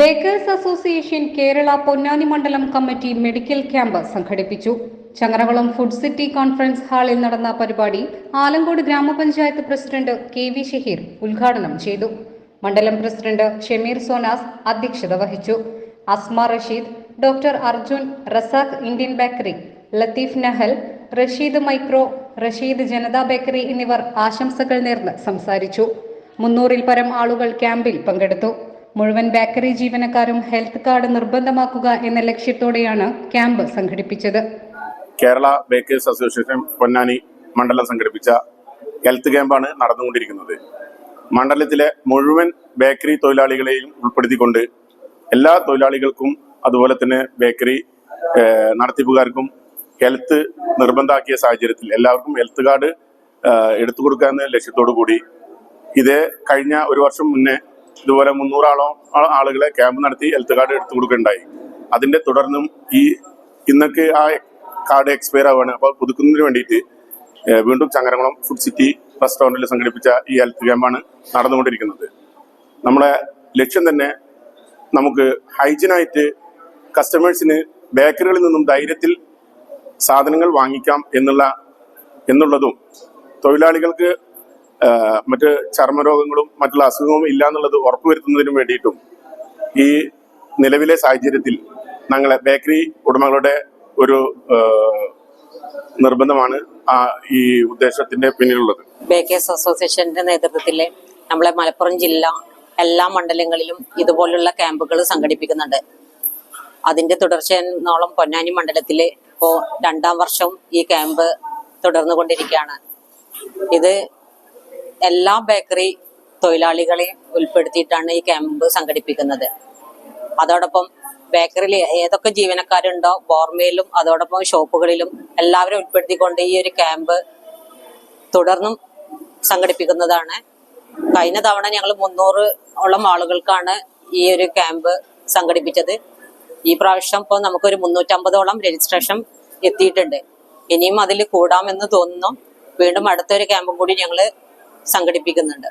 Baker's association Kerala Ponnani മണ്ഡലം committee medical camp സംഘടിപ്പിച്ചു. Changaramkulam food city conference ഹാളിൽ നടന്ന പരിപാടി ആലങ്കോട് ഗ്രാമപഞ്ചായത്ത് പ്രസിഡന്റ് കെ വി ഷഹീർ ഉദ്ഘാടനം ചെയ്തു. മണ്ഡലം പ്രസിഡന്റ് ഷമീർ സോനാസ് അധ്യക്ഷത വഹിച്ചു. Asma Rasheed doctor Arjun Razak Indian bakery Latheef Nahal Rasheed micro Rasheed Janata bakery എന്നിവർ ആശംസകൾ നേർന്ന് സംസാരിച്ചു. മുന്നൂറിൽ പരം ആളുകൾ ക്യാമ്പിൽ പങ്കെടുത്തു. മുഴുവൻ ബേക്കറി ജീവനക്കാരും ഹെൽത്ത് കാർഡ് നിർബന്ധമാക്കുക എന്ന ലക്ഷ്യത്തോടെയാണ് ക്യാമ്പ് സംഘടിപ്പിച്ചത്. കേരള ബേക്കേഴ്സ് അസോസിയേഷൻ പൊന്നാനി മണ്ഡലം സംഘടിപ്പിച്ച ഹെൽത്ത് ക്യാമ്പാണ് നടന്നുകൊണ്ടിരിക്കുന്നത്. മണ്ഡലത്തിലെ മുഴുവൻ ബേക്കറി തൊഴിലാളികളെയും ഉൾപ്പെടുത്തിക്കൊണ്ട് എല്ലാ തൊഴിലാളികൾക്കും അതുപോലെ തന്നെ ബേക്കറി നടത്തിപ്പുകാർക്കും ഹെൽത്ത് നിർബന്ധമാക്കിയ സാഹചര്യത്തിൽ എല്ലാവർക്കും ഹെൽത്ത് കാർഡ് എടുത്തു കൊടുക്കാമെന്ന ലക്ഷ്യത്തോടു കൂടി ഇത് കഴിഞ്ഞ ഒരു വർഷം മുന്നേ ഇതുപോലെ മുന്നൂറാളോ ആളുകളെ ക്യാമ്പ് നടത്തി ഹെൽത്ത് കാർഡ് എടുത്തു കൊടുക്കുകയുണ്ടായി. അതിന്റെ തുടർന്നും ഈ ഇന്നൊക്കെ ആ കാർഡ് എക്സ്പയർ ആവുകയാണ്. അപ്പോൾ പുതുക്കുന്നതിന് വേണ്ടിയിട്ട് വീണ്ടും ചങ്ങരകുളം ഫുഡ് സിറ്റി റെസ്റ്റോറന്റിൽ സംഘടിപ്പിച്ച ഈ ഹെൽത്ത് ക്യാമ്പാണ് നടന്നുകൊണ്ടിരിക്കുന്നത്. നമ്മുടെ ലക്ഷ്യം തന്നെ നമുക്ക് ഹൈജീനായിട്ട് കസ്റ്റമേഴ്സിന് ബേക്കറികളിൽ നിന്നും ധൈര്യത്തിൽ സാധനങ്ങൾ വാങ്ങിക്കാം എന്നുള്ള എന്നുള്ളതും തൊഴിലാളികൾക്ക് മറ്റ് ചർമ്മരോഗങ്ങളും മറ്റുള്ള അസുഖവും ഇല്ല എന്നുള്ളത് ഉറപ്പുവരുത്തുന്നതിനും വേണ്ടിയിട്ടും ഈ നിലവിലെ സാഹചര്യത്തിൽ ഞങ്ങളെ ബേക്കറി ഉടമകളുടെ ഒരു നിർബന്ധമാണ് ആ ഈ ഉദ്ദേശത്തിന്റെ പിന്നിലുള്ളത്. ബേക്കേഴ്സ് അസോസിയേഷന്റെ നേതൃത്വത്തിൽ നമ്മളെ മലപ്പുറം ജില്ല എല്ലാ മണ്ഡലങ്ങളിലും ഇതുപോലുള്ള ക്യാമ്പുകൾ സംഘടിപ്പിക്കുന്നുണ്ട്. അതിന്റെ തുടർച്ചയെന്നോളം പൊന്നാനി മണ്ഡലത്തിൽ ഇപ്പോ രണ്ടാം വർഷം ഈ ക്യാമ്പ് തുടർന്നുകൊണ്ടിരിക്കുകയാണ്. ഇത് എല്ലാ ബേക്കറി തൊഴിലാളികളെയും ഉൾപ്പെടുത്തിയിട്ടാണ് ഈ ക്യാമ്പ് സംഘടിപ്പിക്കുന്നത്. അതോടൊപ്പം ബേക്കറിയിൽ ഏതൊക്കെ ജീവനക്കാരുണ്ടോ ബോർമയിലും അതോടൊപ്പം ഷോപ്പുകളിലും എല്ലാവരും ഉൾപ്പെടുത്തിക്കൊണ്ട് ഈ ഒരു ക്യാമ്പ് തുടർന്നും സംഘടിപ്പിക്കുന്നതാണ്. കഴിഞ്ഞ തവണ ഞങ്ങൾ മുന്നൂറ് ഓളം ആളുകൾക്കാണ് ഈ ഒരു ക്യാമ്പ് സംഘടിപ്പിച്ചത്. ഈ പ്രാവശ്യം ഇപ്പോൾ നമുക്കൊരു മുന്നൂറ്റമ്പതോളം രജിസ്ട്രേഷൻ എത്തിയിട്ടുണ്ട്. ഇനിയും അതിൽ കൂടാമെന്ന് തോന്നുന്നു. വീണ്ടും അടുത്തൊരു ക്യാമ്പും കൂടി ഞങ്ങൾ സംഘടിപ്പിക്കുന്നുണ്ട്.